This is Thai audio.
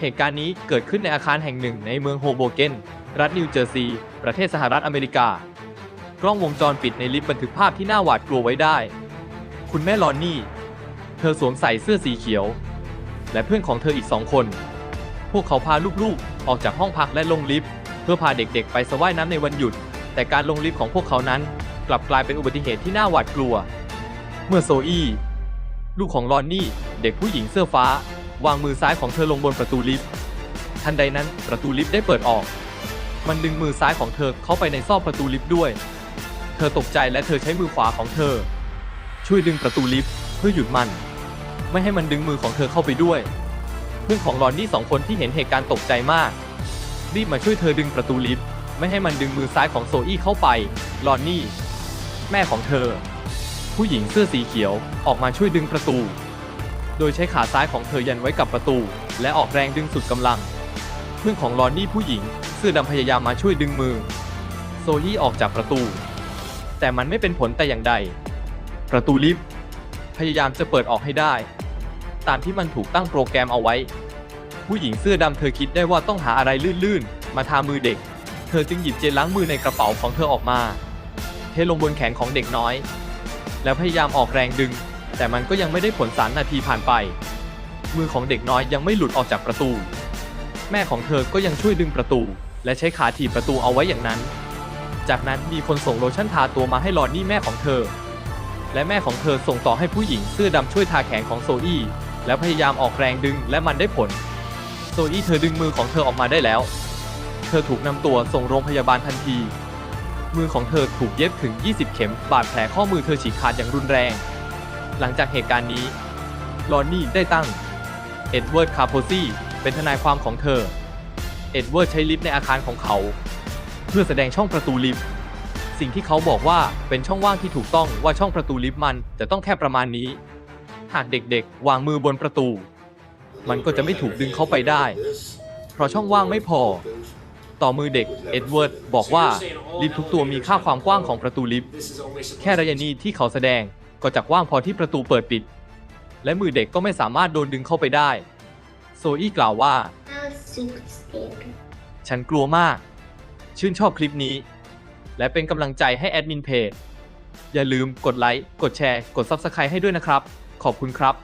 เหตุการณ์นี้เกิดขึ้นในอาคารแห่งหนึ่งในเมืองโฮโบเกน รัฐนิวเจอร์ซีย์ ประเทศสหรัฐอเมริกา กล้องวงจรปิดในลิฟต์บันทึกภาพที่น่าหวาดกลัวไว้ได้ คุณแม่ลอนนี่ เธอสวมใส่เสื้อสีเขียว และเพื่อนของเธออีกสองคน พวกเขาพาลูกๆ ออกจากห้องพักและลงลิฟต์เพื่อพาเด็กๆ ไปสว่ายน้ำในวันหยุด แต่การลงลิฟต์ของพวกเขานั้น กลับกลายเป็นอุบัติเหตุที่น่าหวาดกลัว เมื่อโซอี้ลูกของลอนนี่ เด็กผู้หญิงเสื้อฟ้า วางมือซ้ายของเธอลงบนประตูลิฟต์ ทันใดนั้นประตูลิฟต์ได้เปิดออก มันดึงมือซ้ายของเธอเข้าไปในซอกประตูลิฟต์ด้วย เธอตกใจและเธอใช้มือขวาของเธอ ช่วยดึงประตูลิฟต์เพื่อหยุดมัน ไม่ให้มันดึงมือของเธอเข้าไปด้วย เพื่อนของลอนนี่สองคนที่เห็นเหตุการณ์ตกใจมากรีบมาช่วยเธอดึงประตูลิฟต์ไม่ให้มันดึงมือซ้ายของโซอี้เข้าไปลอนนี่ แม่ของเธอ ผู้หญิงเสื้อสีเขียวออกมาช่วยดึงประตู โดยใช้ขาซ้ายของเธอยันไว้กับประตู และออกแรงดึงสุดกำลัง เพื่อนของลอนนี่ผู้หญิงเสื้อดำพยายามมาช่วยดึงมือ โซยี่ออกจากประตู แต่มันไม่เป็นผลแต่อย่างใด ประตูลิฟต์พยายามจะเปิดออกให้ได้ ตามที่มันถูกตั้งโปรแกรมเอาไว้ ผู้หญิงเสื้อดำเธอคิดได้ว่าต้องหาอะไรลื่นๆ มาทามือเด็ก เธอจึงหยิบเจลล้างมือในกระเป๋าของเธอออกมา เทลงบนแขนของเด็กน้อย แล้วพยายามออกแรงดึง แต่มันก็ยังไม่ได้ผลสารนาทีผ่านไป มือของเด็กน้อยยังไม่หลุดออกจากประตู แม่ของเธอก็ยังช่วยดึงประตู และใช้ขาถีบประตูเอาไว้อย่างนั้น จากนั้นมีคนส่งโลชั่นทาตัวมาให้ลอนนี่แม่ของเธอ และแม่ของเธอส่งต่อให้ผู้หญิงเสื้อดำช่วยทาแขนของโซอี้แล้วพยายามออกแรงดึงและมันได้ผล โซอี้เธอดึงมือของเธอออกมาได้แล้ว เธอถูกนำตัวส่งโรงพยาบาลทันที มือของเธอถูกเย็บถึง 20 เข็ม บาดแผลข้อมือเธอฉีกขาดอย่างรุนแรง หลังจากเหตุการณ์นี้ลอนนี่ได้ตั้ง เอ็ดเวิร์ดคาโพซี่เป็นทนายความของเธอ เอ็ดเวิร์ดใช้ลิฟต์ในอาคารของเขา เพื่อแสดงช่องประตูลิฟต์ สิ่งที่เขาบอกว่าเป็นช่องว่างที่ถูกต้องว่าช่องประตูลิฟต์มันจะต้องแค่ประมาณนี้ หากเด็กๆ วางมือบนประตู มันก็จะไม่ถูกดึงเข้าไปได้ เพราะช่องว่างไม่พอ ต่อมือเด็กเอ็ดเวิร์ดบอกว่าลิฟต์ทุกตัวมีค่าความกว้างของประตูลิฟต์แค่ระยะนี้ที่เขาแสดง ก็จะกว้างพอที่ประตูเปิดปิด และมือเด็กก็ไม่สามารถโดนดึงเข้าไปได้ โซอี้กล่าวว่า ฉันกลัวมาก ชื่นชอบคลิปนี้ และเป็นกำลังใจให้แอดมินเพจ อย่าลืมกดไลค์ กดแชร์ กด Subscribe ให้ด้วยนะครับ ขอบคุณครับ